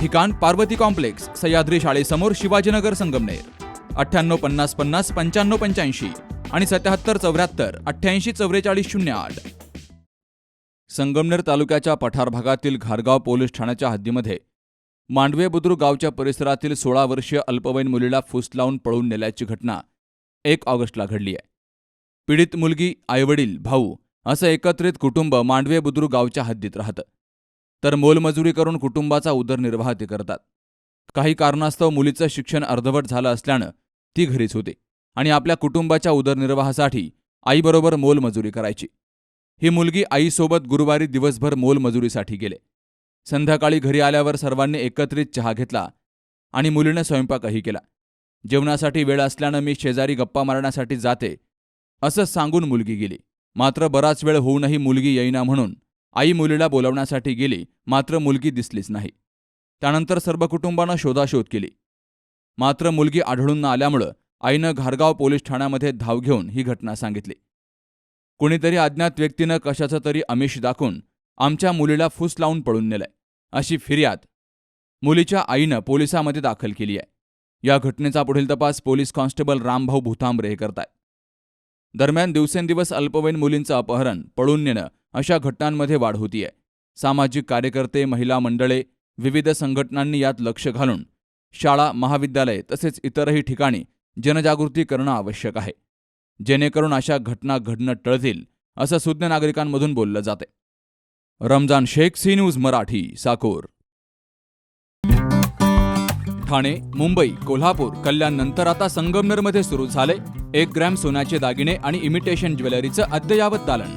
ठिकाण पार्वती कॉम्प्लेक्स सह्याद्री शाळेसमोर शिवाजीनगर संगमनेर. अठ्ठ्याण्णव पन्नास पन्नास पंच्याण्णव पंच्याऐंशी आणि सत्याहत्तर चौऱ्याहत्तर अठ्ठ्याऐंशी चौवेचाळीस शून्य आठ. संगमनेर तालुक्याच्या पठार भागातील घारगाव पोलीस ठाण्याच्या हद्दीमध्ये मांडवे बुद्रुक गावच्या परिसरातील सोळा वर्षीय अल्पवयीन मुलीला फुस लावून पळून नेल्याची घटना एक ऑगस्टला घडली आहे. पीडित मुलगी आईवडील भाऊ असं एकत्रित कुटुंब मांडवे बुद्रुक गावच्या हद्दीत राहतं. तर मोलमजुरी करून कुटुंबाचा उदरनिर्वाह ते करतात. काही कारणास्तव मुलीचं शिक्षण अर्धवट झालं असल्यानं ती घरीच होते आणि आपल्या कुटुंबाच्या उदरनिर्वाहासाठी आईबरोबर मोलमजुरी करायची. ही मुलगी आईसोबत गुरुवारी दिवसभर मोलमजुरीसाठी गेले. संध्याकाळी घरी आल्यावर सर्वांनी एकत्रित चहा घेतला आणि मुलीनं स्वयंपाकही केला. जेवणासाठी वेळ असल्यानं मी शेजारी गप्पा मारण्यासाठी जाते असं सांगून मुलगी गेली. मात्र बराच वेळ होऊनही मुलगी येईना म्हणून आई मुलीला बोलावण्यासाठी गेली मात्र मुलगी दिसलीच नाही. त्यानंतर सर्व कुटुंबानं शोधाशोध केली. मात्र मुलगी आढळून न आल्यामुळं आईनं घारगाव पोलीस ठाण्यामध्ये धाव घेऊन ही घटना सांगितली. कुणीतरी अज्ञात व्यक्तीनं कशाचं तरी अमिष दाखवून आमच्या मुलीला फूस लावून पळून नेलंय अशी फिर्याद मुलीच्या आईनं पोलिसामध्ये दाखल केली आहे. या घटनेचा पुढील तपास पोलीस कॉन्स्टेबल रामभाऊ भूतांबरे हे करतायत. दरम्यान दिवसेंदिवस अल्पवयीन मुलींचं अपहरण पळून नेणं अशा घटनांमध्ये वाढ होतीये. सामाजिक कार्यकर्ते महिला मंडळे विविध संघटनांनी यात लक्ष घालून शाळा महाविद्यालय तसेच इतरही ठिकाणी जनजागृती करणं आवश्यक आहे. जेणेकरून अशा घटना घडणं टळतील असं सुज्ञ नागरिकांमधून बोललं जाते रमजान शेख सी न्यूज मराठी साकोर. ठाणे मुंबई कोल्हापूर कल्याण नंतर आता संगमनेरमध्ये सुरू झाले एक ग्रॅम सोन्याचे दागिने आणि इमिटेशन ज्वेलरीचं अद्ययावत दालन.